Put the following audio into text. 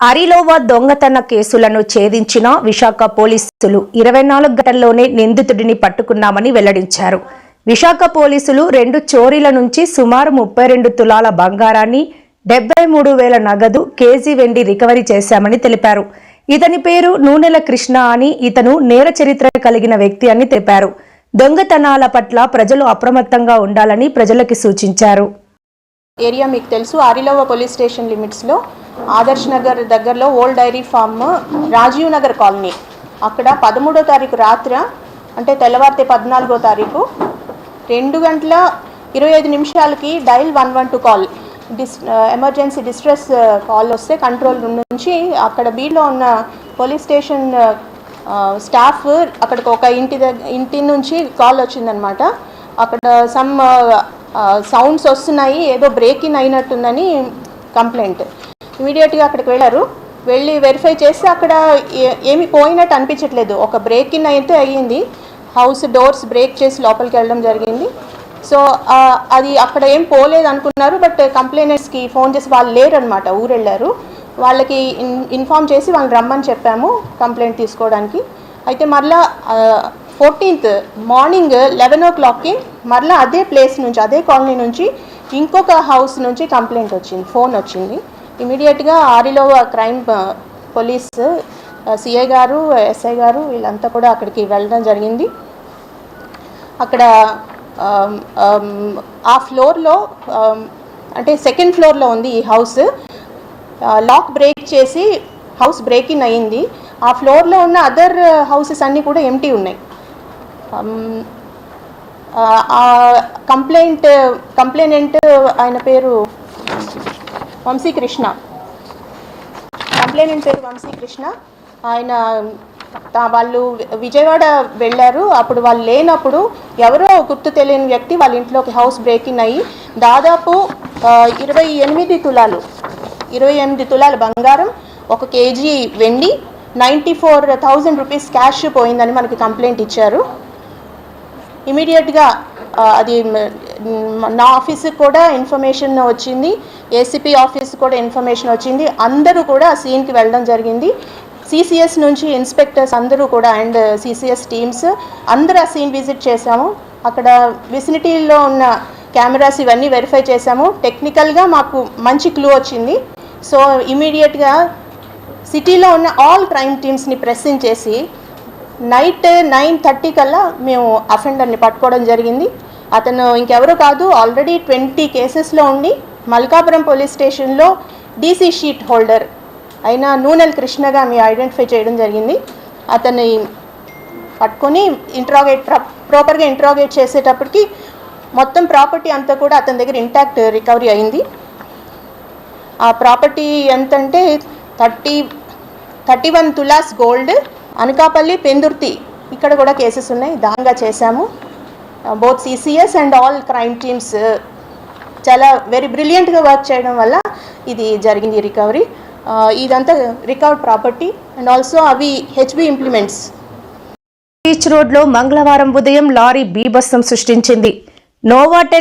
అరిలోవా దొంగతన కేసులను ఛేదించిన విశాఖ పోలీసులు ఇరవై నాలుగు గంటల్లోనే నిందితుడిని పట్టుకున్నామని వెల్లడించారు. విశాఖ పోలీసులు రెండు చోరీల నుంచి సుమారు ముప్పై రెండు తులాల బంగారాన్ని డెబ్బై మూడు వేల నగదు కేజీ వెండి రికవరీ చేశామని తెలిపారు. ఇతని పేరు నూనెల కృష్ణ అని ఇతను నేర చరిత్ర కలిగిన వ్యక్తి అని తెలిపారు. దొంగతనాల పట్ల ప్రజలు అప్రమత్తంగా ఉండాలని ప్రజలకి సూచించారు. ఏరియా మీకు తెలుసు. ఆరిలోవ పోలీస్ స్టేషన్ లిమిట్స్లో ఆదర్శ్ నగర్ దగ్గరలో old dairy farm Rajiv Nagar colony. అక్కడ పదమూడో తారీఖు రాత్ర అంటే తెల్లవారితే పద్నాలుగో తారీఖు రెండు గంటల ఇరవై ఐదు నిమిషాలకి dial one one two call. This emergency distress call వస్తే కంట్రోల్ రూమ్ నుంచి అక్కడ బీడ్లో ఉన్న పోలీస్ స్టేషన్ స్టాఫ్ అక్కడికి ఒక ఇంటి దగ్గర ఇంటి నుంచి కాల్ వచ్చిందనమాట. అక్కడ సమ్ సౌండ్స్ uh, uh, వస్తున్నాయి ఏదో బ్రేక్ ఇన్ అయినట్టుందని కంప్లైంట్ ఇమీడియట్గా అక్కడికి వెళ్ళారు. వెళ్ళి వెరిఫై చేస్తే అక్కడ ఏ- పోయినట్టు అనిపించట్లేదు. ఒక బ్రేక్ ఇన్ అయితే అయ్యింది. హౌస్ డోర్స్ బ్రేక్ చేసి లోపలికి వెళ్ళడం జరిగింది. సో uh, అది అక్కడ ఏం పోలేదు అనుకున్నారు బట్ కంప్లైనర్స్కి ఫోన్ చేసి వాళ్ళు లేరు అనమాట ఊరు వెళ్ళారు వాళ్ళకి ఇన్ ఇన్ఫామ్ చేసి వాళ్ళని రమ్మని చెప్పాము కంప్లైంట్ తీసుకోవడానికి. అయితే మరలా ఫోర్టీన్త్ మార్నింగ్ లెవెన్ ఓ క్లాక్కి మరలా అదే ప్లేస్ నుంచి అదే కాలనీ నుంచి ఇంకొక హౌస్ నుంచి కంప్లైంట్ వచ్చింది ఫోన్ వచ్చింది. ఇమీడియట్గా ఆరిలో క్రైమ్ పోలీస్ సిఐ గారు ఎస్ఐ గారు వీళ్ళంతా కూడా అక్కడికి వెళ్ళడం జరిగింది. అక్కడ ఆ ఫ్లోర్లో అంటే సెకండ్ ఫ్లోర్లో ఉంది ఈ హౌస్. లాక్ బ్రేక్ చేసి హౌస్ బ్రేక్ ఇన్ అయ్యింది. ఆ ఫ్లోర్లో ఉన్న అదర్ హౌసెస్ అన్నీ కూడా ఎంటీ ఉన్నాయి. Um, కంప్లైంట్ కంప్లైనెంట్ ఆయన పేరు వంశీకృష్ణ. కంప్లైనెంట్ పేరు వంశీకృష్ణ. ఆయన వాళ్ళు విజయవాడ వెళ్ళారు. అప్పుడు వాళ్ళు లేనప్పుడు ఎవరో గుర్తు తెలియని వ్యక్తి వాళ్ళ ఇంట్లోకి హౌస్ బ్రేకింగ్ అయ్యి దాదాపు ఇరవై ఎనిమిది తులాలు ఇరవై ఎనిమిది తులాల బంగారం ఒక కేజీ వెండి ninety four thousand rupees cash పోయిందని మనకి కంప్లైంట్ ఇచ్చారు. ఇమీడియట్గా అది నా ఆఫీస్కి కూడా ఇన్ఫర్మేషన్ వచ్చింది ఏసీపీ ఆఫీస్ కూడా ఇన్ఫర్మేషన్ వచ్చింది. అందరూ కూడా సీన్కి వెళ్ళడం జరిగింది. సిసిఎస్ నుంచి ఇన్స్పెక్టర్స్ అందరూ కూడా అండ్ సిసిఎస్ టీమ్స్ అందరూ ఆ సీన్ విజిట్ చేశాము. అక్కడ విసినిటీలో ఉన్న కెమెరాస్ ఇవన్నీ వెరిఫై చేశాము. టెక్నికల్గా మాకు మంచి క్లూ వచ్చింది. సో ఇమీడియట్గా సిటీలో ఉన్న ఆల్ క్రైమ్ టీమ్స్ని ప్రెస్సింగ్ చేసి నైట్ నైన్ థర్టీ కల్లా మేము అఫెండర్ని పట్టుకోవడం జరిగింది. అతను ఇంకెవరు కాదు ఆల్రెడీ ట్వంటీ కేసెస్లో ఉండి మల్కాపురం పోలీస్ స్టేషన్లో డీసీ షీట్ హోల్డర్ అయిన నూనెల్ కృష్ణగా మేము ఐడెంటిఫై చేయడం జరిగింది. అతన్ని పట్టుకొని ఇంట్రాగేట్ ప్రాపర్గా ఇంట్రాగేట్ చేసేటప్పటికి మొత్తం ప్రాపర్టీ అంతా కూడా అతని దగ్గర ఇంటాక్ట్ రికవరీ అయింది. ఆ ప్రాపర్టీ ఎంతంటే thirty thirty one tolas gold Anakapalli Pendurthi ఇక్కడ కూడా కేసెస్ ఉన్నాయి. దానిగా చేశాము. Both CCS and all crime teams చాలా వెరీ బ్రిలియంట్గా వర్క్ చేయడం వల్ల ఇది జరిగింది రికవరీ uh, ఇదంతా రికవర్డ్ ప్రాపర్టీ అండ్ ఆల్సో అవి హెచ్బి ఇంప్లిమెంట్స్ బీచ్ రోడ్లో మంగళవారం ఉదయం లారీ బీభత్సం సృష్టించింది. నోవాటెల్